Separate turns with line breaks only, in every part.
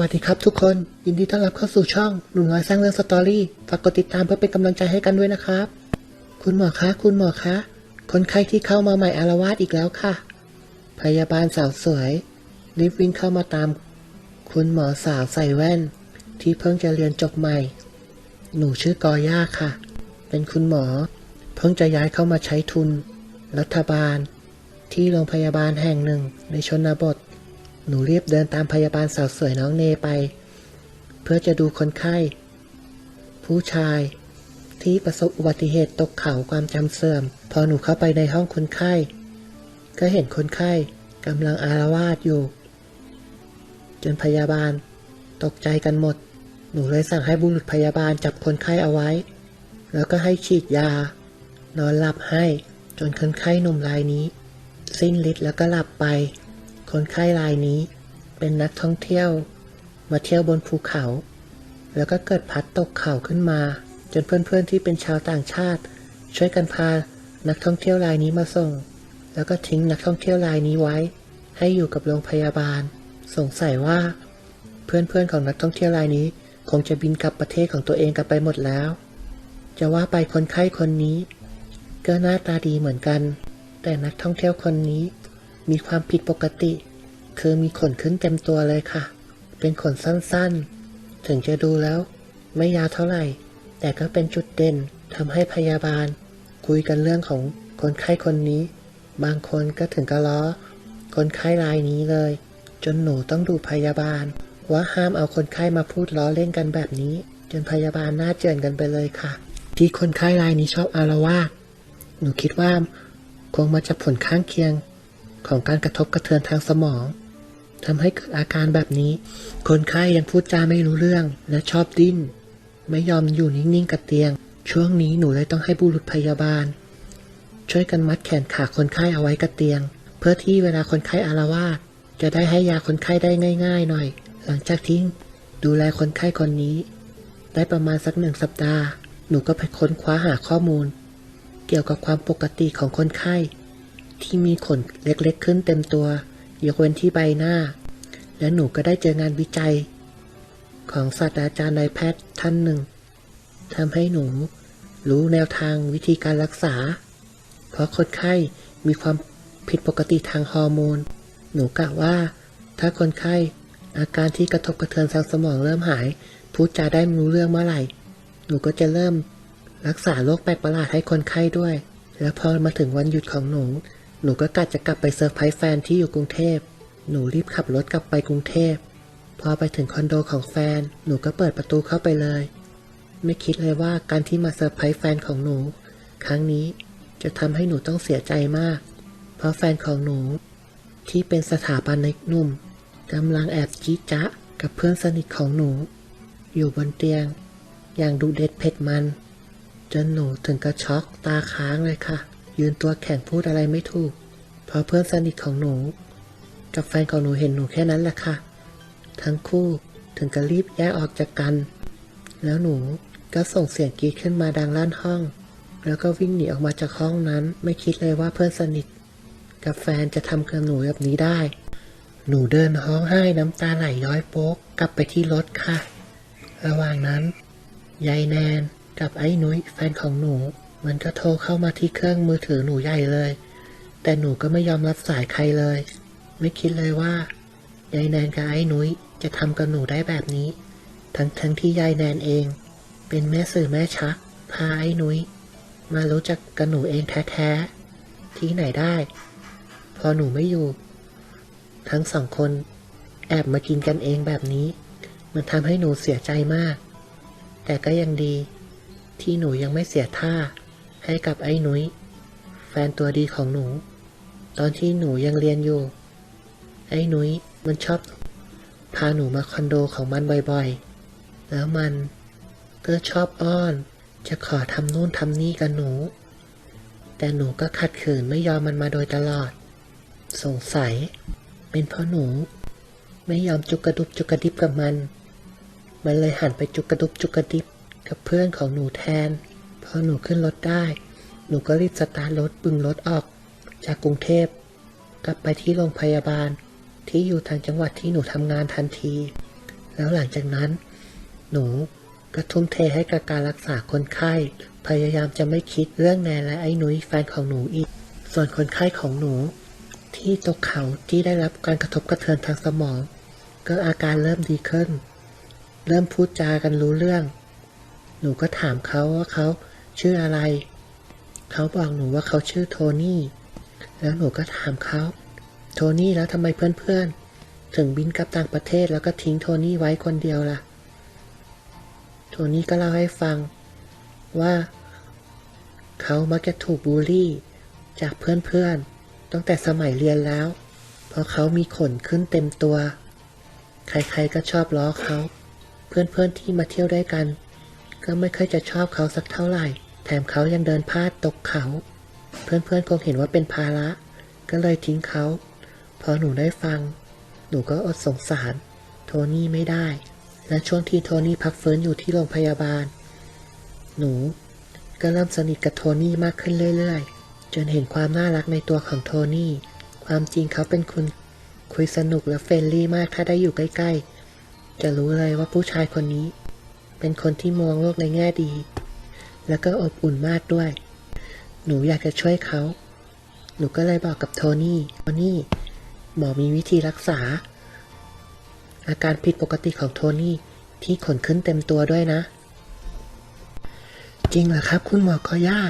วัสดีครับทุกคน ยินดีต้อนรับเข้าสู่ช่องหนุ่มน้อยสร้างเรื่องสตอรี่ฝากกดติดตามเพื่อเป็นกำลังใจให้กันด้วยนะครับ คุณหมอคะ คุณหมอคะ คนไข้ที่เข้ามาใหม่อารวาสอีกแล้วค่ะ พยาบาลสาวสวย รีบวิ่งเข้ามาตาม คุณหมอสาวใส่แว่น ที่เพิ่งจะเรียนจบใหม่ หนูชื่อกอย่าค่ะ เป็นคุณหมอ เพิ่งจะย้ายเข้ามาใช้ทุน รัฐบาล ที่โรงพยาบาลแห่งหนึ่งในชนบท หนูรีบเดินตามพยาบาลสาวสวยน้องเนไป เพื่อจะดูคนไข้ ผู้ชาย ที่ประสบอุบัติเหตุตกเขาความจำเสื่อม พอหนูเข้าไปในห้องคนไข้ ก็เห็นคนไข้กำลังอารวาสอยู่ จนพยาบาล ตกใจกันหมด หนูเลยสั่งให้บุรุษพยาบาลจับคนไข้เอาไว้ แล้วก็ให้ฉีดยา นอนหลับให้จนคนไข้หนุ่มรายนี้ สิ้นฤทธิ์แล้วก็หลับไป คนไข้รายนี้เป็นนักท่องเที่ยว มาเที่ยวบนภูเขา แล้วก็เกิดพัดตกเขาขึ้นมา จนเพื่อนๆที่เป็นชาวต่างชาติ ช่วยกันพานักท่องเที่ยวรายนี้มาส่ง แล้วก็ทิ้งนักท่องเที่ยวรายนี้ไว้ ให้อยู่กับโรงพยาบาล สงสัยว่า เพื่อนๆของนักท่องเที่ยวรายนี้ คงจะบินกลับประเทศของตัวเองกันไปหมดแล้ว จะว่าไปคนไข้คนนี้ ก็หน้าตาดีเหมือนกัน แต่นักท่องเที่ยวคนนี้ มีความผิดปกติ คือมีขนขึ้นเต็มตัวเลยค่ะ เป็นขนสั้นๆ ถึงจะดูแล้ว ไม่ยาวเท่าไหร่ แต่ก็เป็นจุดเด่นทำให้พยาบาล คุยกันเรื่องของคนไข้คนนี้ บางคนก็ถึงกับล้อ คนไข้รายนี้เลย จนหนูต้องดูพยาบาล ว่าห้ามเอาคนไข้มาพูดล้อเล่นกันแบบนี้ จนพยาบาลหน้าเจือนกันไปเลยค่ะ ที่คนไข้รายนี้ชอบอารวาสหนูคิดว่าคงมาจากผลข้างเคียง ของการกระทบกระเทือนทางสมองทำให้เกิดอาการแบบนี้ คนไข้ยังพูดจาไม่รู้เรื่อง และชอบดิ้น ไม่ยอมอยู่นิ่งๆกับเตียง ช่วงนี้หนูเลยต้องให้บุรุษพยาบาล ช่วยกันมัดแขนขาคนไข้เอาไว้กับเตียง เพื่อที่เวลาคนไข้อารวาสจะได้ให้ยาคนไข้ได้ง่าย ๆ หน่อย หลังจากที่ดูแลคนไข้คนนี้ ได้ประมาณสักหนึ่งสัปดาห์ หนูก็ไปค้นคว้าหาข้อมูล เกี่ยวกับความปกติของคนไข้ ที่มีขนเล็กๆขึ้นเต็มตัวยกเว้นที่ใบหน้า และหนูก็ได้เจองานวิจัย ของศาสตราจารย์นายแพทย์ท่านหนึ่งทำให้หนูรู้แนวทางวิธีการรักษา เพราะคนไข้มีความผิดปกติทางฮอร์โมน หนูกะว่า ถ้าคนไข้อาการที่กระทบกระเทือนทางสมองเริ่มหาย พูดจาได้มรู้เรื่องเมื่อไหร่ หนูก็จะเริ่มรักษาโรคแปลกประหลาดให้คนไข้ด้วย แล้วพอมาถึงวันหยุดของหนู หนูก็กะจะกลับไปเซอร์ไพรส์แฟนที่อยู่กรุงเทพ หนูรีบขับรถกลับไปกรุงเทพ พอไปถึงคอนโดของแฟน หนูก็เปิดประตูเข้าไปเลย ไม่คิดเลยว่าการที่มาเซอร์ไพรส์แฟนของหนู ครั้งนี้จะทำให้หนูต้องเสียใจมาก เพราะแฟนของหนู ที่เป็นสถาบันในหนุ่มกำลังแอบจี้จ๊ะกับเพื่อนสนิทของหนู อยู่บนเตียง อย่างดูเด็ดเผ็ดมัน จนหนูถึงกับช็อกตาค้างเลยค่ะ ยืนตัวแข็งพูดอะไรไม่ถูก เพราะเพื่อนสนิทของหนู กับแฟนของหนูเห็นหนูแค่นั้นแหละค่ะ ทั้งคู่ถึงกับรีบแยกออกจากกัน แล้วหนูก็ส่งเสียงกรีดขึ้นมาดังลั่นห้อง แล้วก็วิ่งหนีออกมาจากห้องนั้น ไม่คิดเลยว่าเพื่อนสนิท กับแฟนจะทำกับหนูแบบนี้ได้ หนูเดินห้องไห้น้ำตาไหลย้อยโป๊กกลับไปที่รถค่ะ ระหว่างนั้นยายแนนกับไอ้นุ้ยแฟนของหนู มันก็โทรเข้ามาที่เครื่องมือถือหนูใหญ่เลย แต่หนูก็ไม่ยอมรับสายใครเลย ไม่คิดเลยว่ายายแนนกับไอ้นุ้ยจะทำกับหนูได้แบบนี้ ทั้งทั้งที่ยายแนนเอง เป็นแม่สื่อแม่ชัก พาไอ้นุ้ยมารู้จักกับหนูเองแท้ๆ ที่ไหนได้ พอหนูไม่อยู่ ทั้งสองคนแอบมากินกันเองแบบนี้ มันทำให้หนูเสียใจมาก แต่ก็ยังดีที่หนูยังไม่เสียท่า ให้กับไอ้หนุยแฟนตัวดีของหนู ตอนที่หนูยังเรียนอยู่ ไอ้หนุยมันชอบ พาหนูมาคอนโดของมันบ่อยๆ แล้วมันก็ชอบอ้อน จะขอทำนู่นทำนี่กับหนู แต่หนูก็ขัดขืนไม่ยอมมันมาโดยตลอด สงสัย เป็นเพราะหนู ไม่ยอมจุกกระดุบจุกกระดิบกับมัน มันเลยหันไปจุกกระดุบจุกกระดิบกับเพื่อนของหนูแทน พอหนูขึ้นรถได้ หนูก็รีบสตาร์ทรถบึงรถออก จากกรุงเทพ กลับไปที่โรงพยาบาลที่อยู่ทางจังหวัดที่หนูทำงานทันที แล้วหลังจากนั้น หนูก็ทุ่มเทให้กับการรักษาคนไข้ พยายามจะไม่คิดเรื่องแนนและไอ้หนุยแฟนของหนูอีก ส่วนคนไข้ของหนู ที่ตกเขาที่ได้รับการกระทบกระเทือนทางสมอง ก็อาการเริ่มดีขึ้น เริ่มพูดจากันรู้เรื่อง หนูก็ถามเขาว่าเขา ชื่ออะไร เขาบอกหนูว่าเขาชื่อโทนี่ แล้วหนูก็ถามเขา โทนี่แล้วทำไมเพื่อนๆ ถึงบินกลับต่างประเทศแล้วก็ทิ้งโทนี่ไว้คนเดียวล่ะ โทนี่ก็เล่าให้ฟังว่า เขามักจะถูกบูลลี่ จากเพื่อนๆ ตั้งแต่สมัยเรียนแล้ว เพราะเขามีขนขึ้นเต็มตัว ใครๆก็ชอบล้อเขา เพื่อนๆที่มาเที่ยวด้วยกันก็ไม่ค่อยจะชอบเขาสักเท่าไหร่ แถมเขายังเดินพลาดตกเขา เพื่อนๆคงเห็นว่าเป็นภาระ ก็เลยทิ้งเขา พอหนูได้ฟัง หนูก็อดสงสาร โทนี่ไม่ได้ และช่วงที่โทนี่พักฟื้นอยู่ที่โรงพยาบาล หนูก็เริ่มสนิทกับโทนี่มากขึ้นเรื่อยๆ จนเห็นความน่ารักในตัวของโทนี่ ความจริงเขาเป็นคนคุยสนุกและเฟรนลี่มากถ้าได้อยู่ใกล้ๆ จะรู้เลยว่าผู้ชายคนนี้ เป็นคนที่มองโลกในแง่ดี แล้วก็อบอุ่นมากด้วย หนูอยากจะช่วยเขา หนูก็เลยบอกกับโทนี่ โทนี่ หมอมีวิธีรักษา อาการผิดปกติของโทนี่ที่ขนขึ้นเต็มตัวด้วยนะ จริงเหรอครับ คุณหมอกอย่า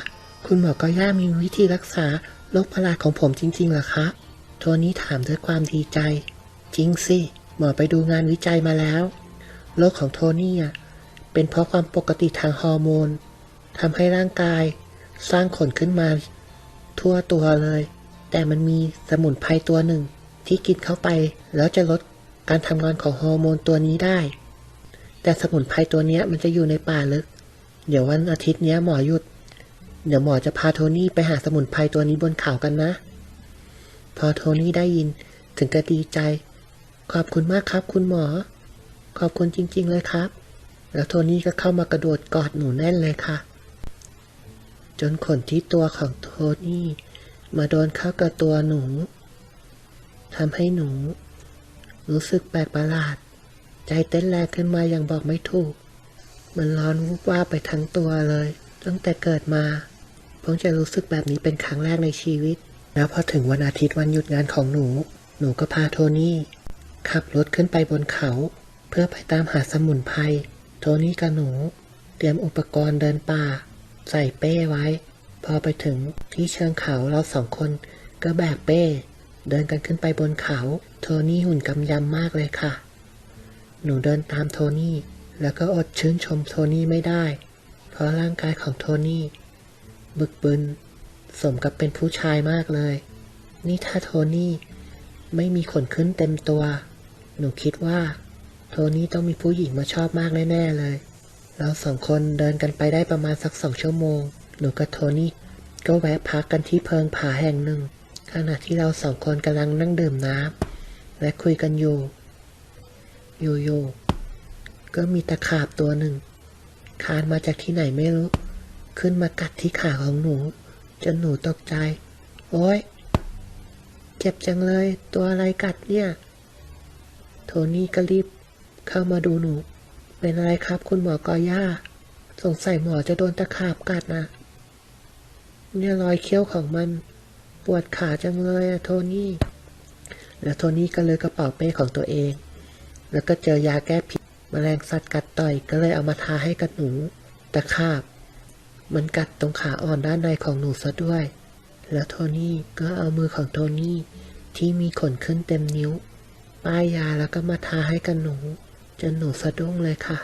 คุณหมอกอย่ามีวิธีรักษาโรคประหลาดของผมจริงๆเหรอครับโทนี่ถามด้วยความดีใจ จริงสิ หมอไปดูงานวิจัยมาแล้ว โรคของโทนี่อะเป็นเพราะความปกติทางฮอร์โมน ทำให้ร่างกายสร้างขนขึ้นมา ทั่วตัวเลย แต่มันมีสมุนไพรตัวหนึ่ง ที่กินเข้าไปแล้วจะลดการทำงานของฮอร์โมนตัวนี้ได้ แต่สมุนไพรตัวนี้มันจะอยู่ในป่าลึก เดี๋ยววันอาทิตย์นี้หมอหยุด เดี๋ยวหมอจะพาโทนี่ไปหาสมุนไพรตัวนี้บนเขากันนะ พอโทนี่ได้ยินถึงก็ดีใจ ขอบคุณมากครับคุณหมอ ขอบคุณจริง ๆ เลยครับ แล้วโทนี่ก็เข้ามากระโดดกอดหนูแน่นเลยค่ะ นขนที่ตัวของโทนี่ มาโดนเข้ากับตัวหนูทำให้หนู รู้สึกแปลกประหลาด ใจเต้นแรงขึ้นมาอย่างบอกไม่ถูก มันร้อนวุบว่าบไปทั้งตัวเลย ตั้งแต่เกิดมาเพิ่งจะรู้สึกแบบนี้เป็นครั้งแรกในชีวิต แล้วพอถึงวันอาทิตย์วันหยุดงานของหนู หนูก็พาโทนี่ ขับรถขึ้นไปบนเขา เพื่อไปตามหาสมุนไพรโทนี่กับหนู เตรียมอุปกรณ์เดินป่า ใส่เป้ไว้ พอไปถึงที่เชิงเขาเราสองคนก็แบกเป้ เดินกันขึ้นไปบนเขา โทนี่หุ่นกำยำมากเลยค่ะ หนูเดินตามโทนี่ แล้วก็อดชื่นชมโทนี่ไม่ได้ เพราะร่างกายของโทนี่ บึกบึน สมกับเป็นผู้ชายมากเลย นี่ถ้าโทนี่ไม่มีขนขึ้นเต็มตัว หนูคิดว่า โทนี่ต้องมีผู้หญิงมาชอบมากแน่ ๆ เลย เราสองคนเดินกันไปได้ประมาณสักสองชั่วโมง หนูกับโทนี่ก็แวะพักกันที่เพิงผาแห่งหนึ่ง ขณะที่เราสองคนกำลังนั่งดื่มน้ำและคุยกันอยู่ อยู่ๆก็มีตะขาบตัวหนึ่ง คานมาจากที่ไหนไม่รู้ ขึ้นมากัดที่ขาของหนู จนหนูตกใจ โอ๊ย เจ็บจังเลย ตัวอะไรกัดเนี่ย โทนี่ก็รีบเข้ามาดูหนู เป็นอะไรครับ คุณหมอกอย่า สงสัยหมอจะโดนตะขาบกัดนะ เนี่ยรอยเขี้ยวของมัน ปวดขาจังเลยอะโทนี่ แล้วโทนี่ก็เลยกระเป๋าเป้ของตัวเอง แล้วก็เจอยาแก้พิษแมลงสัตว์กัดต่อยก็เลยเอามาทาให้กับหนูตะขาบ มันกัดตรงขาอ่อนด้านในของหนูซะด้วย แล้วโทนี่ก็เอามือของโทนี่ที่มีขนขึ้นเต็มนิ้ว ป้ายยาแล้วก็มาทาให้กับหนู จนหนูสะดุ้งเลยค่ะ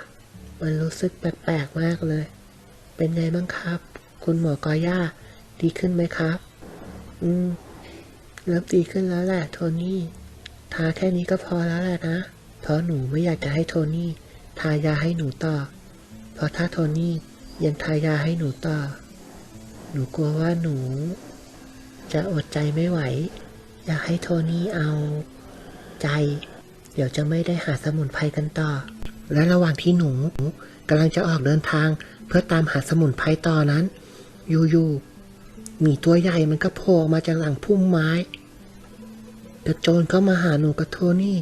มันรู้สึกแปลกๆมากเลย เป็นไงบ้างครับ คุณหมอกอย่าดีขึ้นไหมครับ อืม เริ่มดีขึ้นแล้วแหละโทนี่ ทาแค่นี้ก็พอแล้วแหละนะ เพราะหนูไม่อยากจะให้โทนี่ทายาให้หนูต่อ เพราะถ้าโทนี่ยังทายาให้หนูต่อ หนูกลัวว่าหนู จะอดใจไม่ไหว อยากให้โทนี่เอาใจ เดี๋ยวจะไม่ได้หาสมุนไพรกันต่อ และระหว่างที่หนูกำลังจะออกเดินทางเพื่อตามหาสมุนไพรต่อนั้น อยู่ๆมีตัวใหญ่มันก็โผล่ออกมาจากหลังพุ่มไม้กระโจนเข้ามาหาหนูกับโทนี่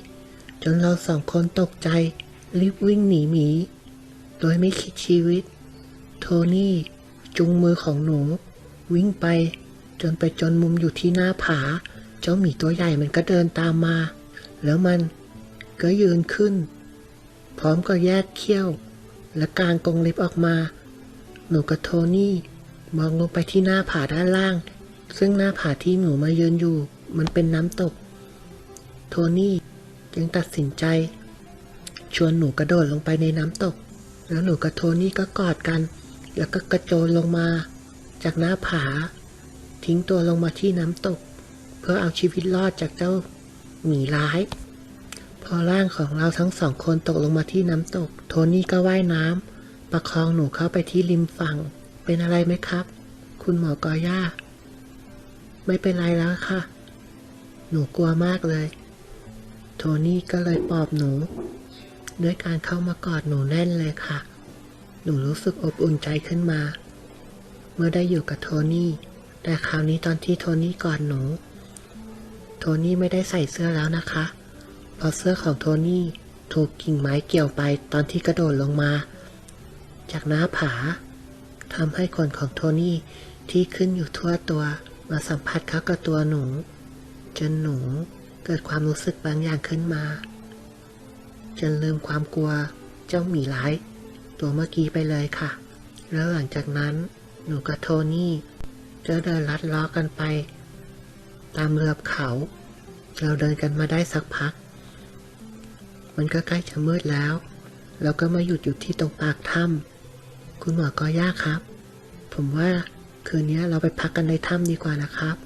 จนเราสองคนตกใจ รีบวิ่งหนีหมี โดยไม่คิดชีวิต โทนี่จุงมือของหนู วิ่งไป จนไปจนมุมอยู่ที่หน้าผา เจ้าหมีตัวใหญ่มันก็เดินตามมา แล้วมัน ก็ยืนขึ้น พร้อมกับแยกเขี้ยว และกางกรงเล็บออกมา หนูกับโทนี่มองลงไปที่หน้าผาด้านล่าง ซึ่งหน้าผาที่หนูมายืนอยู่ มันเป็นน้ำตก โทนี่จึงตัดสินใจ ชวนหนูกระโดดลงไปในน้ำตก แล้วหนูกับโทนี่ก็กอดกัน แล้วก็กระโจนลงมา จากหน้าผา ทิ้งตัวลงมาที่น้ำตก เพื่อเอาชีวิตรอดจากเจ้าหมีร้าย พอร่างของเราทั้งสองคนตกลงมาที่น้ำตก โทนี่ก็ว่ายน้ำประคองหนูเข้าไปที่ริมฝั่ง เป็นอะไรไหมครับ คุณหมอกอย่า ไม่เป็นไรแล้วค่ะ หนูกลัวมากเลย โทนี่ก็เลยปลอบหนู ด้วยการเข้ามากอดหนูแน่นเลยค่ะ หนูรู้สึกอบอุ่นใจขึ้นมา เมื่อได้อยู่กับโทนี่ แต่คราวนี้ตอนที่โทนี่กอดหนู โทนี่ไม่ได้ใส่เสื้อแล้วนะคะ เพราะเสื้อของโทนี่ถูกกิ่งไม้เกี่ยวไปตอนที่กระโดดลงมา จากหน้าผาทำให้ขนของโทนี่ที่ขึ้นอยู่ทั่วตัวมาสัมผัสเข้ากับตัวหนู จนหนูเกิดความรู้สึกบางอย่างขึ้นมา จนลืมความกลัวเจ้าหมีร้าย ตัวเมื่อกี้ไปเลยค่ะ แล้วหลังจากนั้นหนูกับโทนี่ก็เดินลัดล้อกันไป ตามเรือบเขา เราเดินกันมาได้สักพัก มันก็ใกล้จะมืดแล้วเราก็มาหยุดอยู่ที่ตรงปากถ้ำคุณหมอก็ยากครับ ผมว่าคืนนี้เราไปพักกันในถ้ำดีกว่านะครับ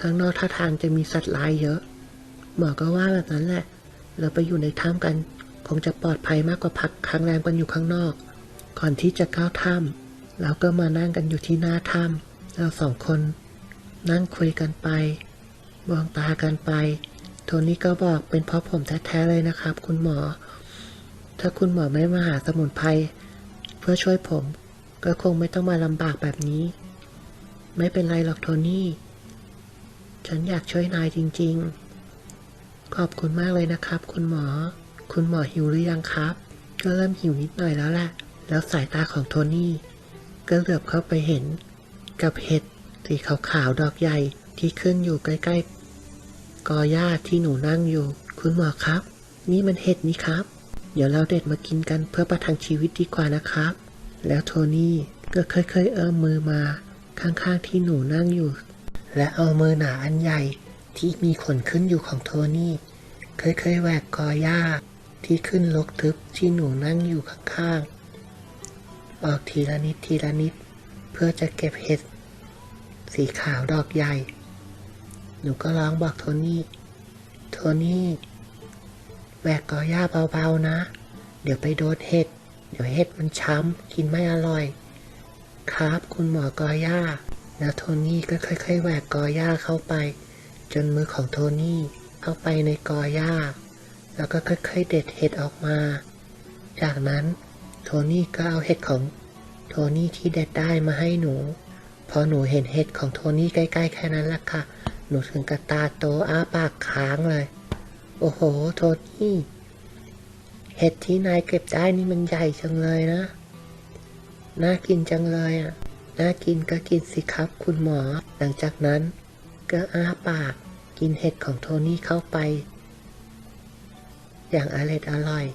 ข้างนอกท่าทางจะมีสัตว์ร้ายเยอะ หมอก็ว่าแบบนั้นแหละ เราไปอยู่ในถ้ำกัน คงจะปลอดภัยมากกว่าพักค้างแรมกันอยู่ข้างนอก ก่อนที่จะเข้าถ้ำเราก็มานั่งกันอยู่ที่หน้าถ้ำเราสองคน นั่งคุยกันไปมองตากันไป โทนี่ก็บอกเป็นเพราะผมแท้ๆเลยนะครับ คุณหมอ ถ้าคุณหมอไม่มาหาสมุนไพรเพื่อช่วยผม ก็คงไม่ต้องมาลำบากแบบนี้ ไม่เป็นไรหรอกโทนี่ ฉันอยากช่วยนายจริง ๆ ขอบคุณมากเลยนะครับ คุณหมอ คุณหมอหิวหรือยังครับ ก็เริ่มหิวนิดหน่อยแล้วแหละ แล้วสายตาของโทนี่ก็เหลือบเข้าไปเห็น กับเห็ดสีขาวๆดอกใหญ่ที่ขึ้นอยู่ใกล้ ๆ กอหญ้าที่หนูนั่งอยู่ คุณหมอครับ นี่มันเห็ดนี่ครับ เดี๋ยวเราเด็ดมากินกันเพื่อประทังชีวิตดีกว่านะครับ แล้วโทนี่ก็เคยๆเอื้อมมือมาข้างๆที่หนูนั่งอยู่ และเอามือหนาอันใหญ่ที่มีขนขึ้นอยู่ของโทนี่เคยๆแหวกกอหญ้าที่ขึ้นลกทึบที่หนูนั่งอยู่ข้างๆ ออกทีละนิดทีละนิด เพื่อจะเก็บเห็ด สีขาวดอกใหญ่ หนูก็ร้องบอกโทนี่ โทนี่แหวกกอหญ้าเบาๆนะ เดี๋ยวไปโดนเห็ด เดี๋ยวเห็ดมันช้ำ กินไม่อร่อย ครับคุณหมอกอหญ้า แล้วโทนี่ก็ค่อยๆแหวกกอหญ้าเข้าไป จนมือของโทนี่เข้าไปในกอหญ้า แล้วก็ค่อยๆเด็ดเห็ดออกมา จากนั้นโทนี่ก็เอาเห็ดของโทนี่ที่เด็ดได้มาให้หนู พอหนูเห็นเห็ดของโทนี่ใกล้ๆแค่นั้นละค่ะ หนูถึงกับตาโตอ้าปากค้างเลย โอ้โห โทนี่ เห็ดที่นายเก็บได้นี่มันใหญ่จังเลยนะ น่ากินจังเลยอะ น่ากินก็กินสิครับคุณหมอ หลังจากนั้น ก็อ้าปากกินเห็ดของโทนี่เข้าไป อย่างอร่อยอร่อย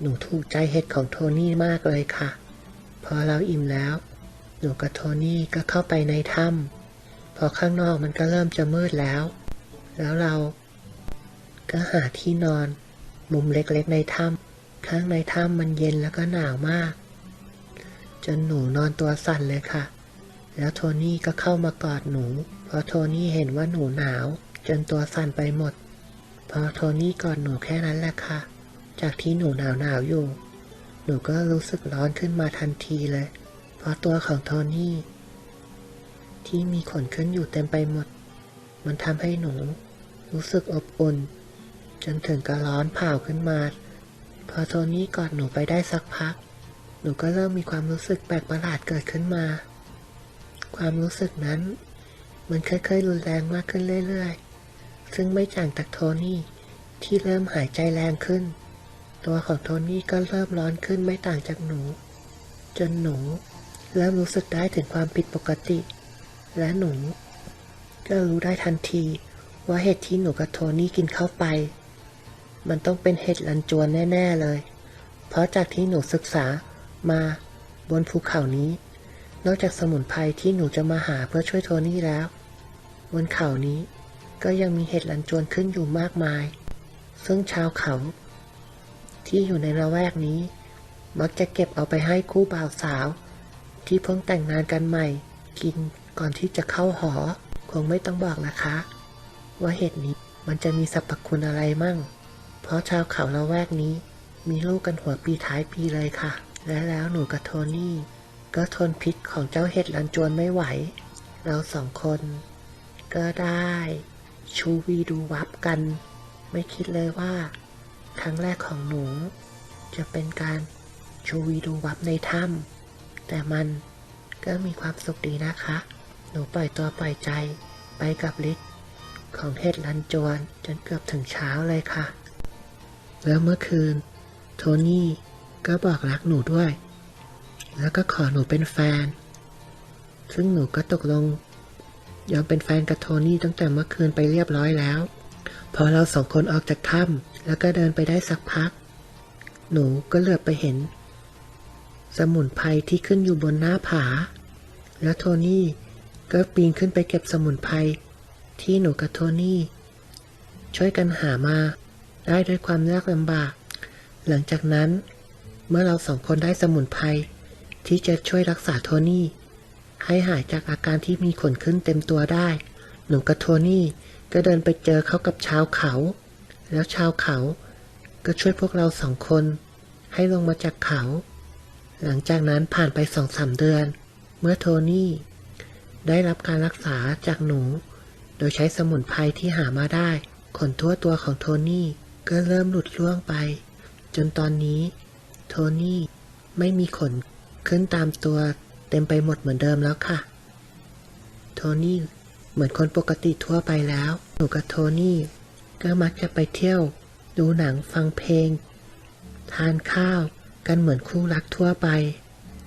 หนูถูกใจเห็ดของโทนี่มากเลยค่ะ พอเราอิ่มแล้ว หนูกับโทนี่ก็เข้าไปในถ้ำ พอข้างนอกมันก็เริ่มจะมืดแล้ว แล้วเราก็หาที่นอน มุมเล็กๆในถ้ำข้างในถ้ำมันเย็นแล้วก็หนาวมาก จนหนูนอนตัวสั่นเลยค่ะ แล้วโทนี่ก็เข้ามากอดหนูพราะโทนี่เห็นว่าหนูหนาว จนตัวสั่นไปหมด พอโทนี่กอดหนูแค่นั้นแหละค่ะ จากที่หนูหนาวหนาวอยู่ หนูก็รู้สึกร้อนขึ้นมาทันทีเลย เพราะตัวของโทนี่ ที่มีขนขึ้นอยู่เต็มไปหมด มันทำให้หนู รู้สึกอบอุ่น จนถึงกับร้อนเผาขึ้นมา พอโทนี่กอดหนูไปได้สักพัก หนูก็เริ่มมีความรู้สึกแปลกประหลาดเกิดขึ้นมา ความรู้สึกนั้น มันค่อยๆรุนแรงมากขึ้นเรื่อยๆ ซึ่งไม่ต่างจากโทนี่ที่เริ่มหายใจแรงขึ้น ตัวของโทนี่ก็เริ่มร้อนขึ้นไม่ต่างจากหนู จนหนูเริ่มรู้สึกได้ถึงความผิดปกติ และหนู ก็รู้ได้ทันทีว่าเห็ดที่หนูกับโทนี่กินเข้าไป มันต้องเป็นเห็ดลันจวนแน่ ๆเลย เพราะจากที่หนูศึกษามาบนภูเขานี้ นอกจากสมุนไพรที่หนูจะมาหาเพื่อช่วยโทนี่แล้ว บนเขานี้ก็ยังมีเห็ดลันจวนขึ้นอยู่มากมาย ซึ่งชาวเขา ที่อยู่ในละแวกนี้ มักจะเก็บเอาไปให้คู่บ่าวสาว ที่เพิ่งแต่งงานกันใหม่กิน ก่อนที่จะเข้าหอ คงไม่ต้องบอกนะคะ ว่าเห็ดนี้มันจะมีสรรพคุณอะไรมั่ง เพราะชาวเขาละแวกนี้ มีลูกกันหัวปีท้ายปีเลยค่ะ และแล้วหนูกับโทนี่ ก็ทนพิษของเจ้าเห็ดลันจวนไม่ไหว เราสองคน ก็ได้ ชูวีดูวับกัน ไม่คิดเลยว่า ครั้งแรกของหนู จะเป็นการชูวีดูวับในถ้ำแต่มันก็มีความสุขดีนะคะ นูปล่อยตัวปล่อยใจไปกับฤทธิ์ของเห็ดลันจวนจนเกือบถึงเช้าเลยค่ะ แล้วเมื่อคืน โทนี่ก็บอกรักหนูด้วย แล้วก็ขอหนูเป็นแฟน ซึ่งหนูก็ตกลง ยอมเป็นแฟนกับโทนี่ตั้งแต่เมื่อคืนไปเรียบร้อยแล้ว พอเราสองคนออกจากถ้ำแล้วก็เดินไปได้สักพัก หนูก็เหลือบไปเห็น สมุนไพรที่ขึ้นอยู่บนหน้าผา แล้วโทนี่ ก็ปีนขึ้นไปเก็บสมุนไพรที่หนูกับโทนี่ ช่วยกันหามา ได้ด้วยความยากลำบาก หลังจากนั้น เมื่อเราสองคนได้สมุนไพรที่จะช่วยรักษาโทนี่ ให้หายจากอาการที่มีขนขึ้นเต็มตัวได้ หนูกับโทนี่ก็เดินไปเจอเขากับชาวเขา แล้วชาวเขาก็ช่วยพวกเราสองคน ให้ลงมาจากเขา หลังจากนั้นผ่านไปสองสามเดือน เมื่อโทนี่ ได้รับการรักษาจากหนู โดยใช้สมุนไพรที่หามาได้ ขนทั่วตัวของโทนี่ก็เริ่มหลุดร่วงไป จนตอนนี้ โทนี่ไม่มีขนขึ้นตามตัวเต็มไปหมดเหมือนเดิมแล้วค่ะ โทนี่เหมือนคนปกติทั่วไปแล้ว หนูกับโทนี่ก็มักจะไปเที่ยว ดูหนังฟังเพลง ทานข้าวกันเหมือนคู่รักทั่วไป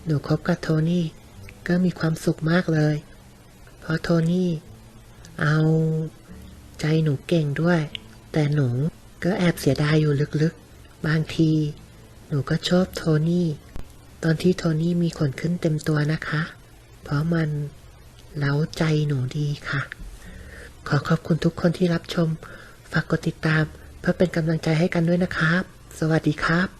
หนูคบกับโทนี่ก็มีความสุขมากเลย เพราะโทนี่ เอาใจหนูเก่งด้วย แต่หนูก็แอบเสียดายอยู่ลึกๆ บางที หนูก็ชอบโทนี่ ตอนที่โทนี่มีขนขึ้นเต็มตัวนะคะ เพราะมันเล้าใจหนูดีค่ะ ขอขอบคุณทุกคนที่รับชม ฝากกดติดตาม เพื่อเป็นกำลังใจให้กันด้วยนะครับ สวัสดีครับ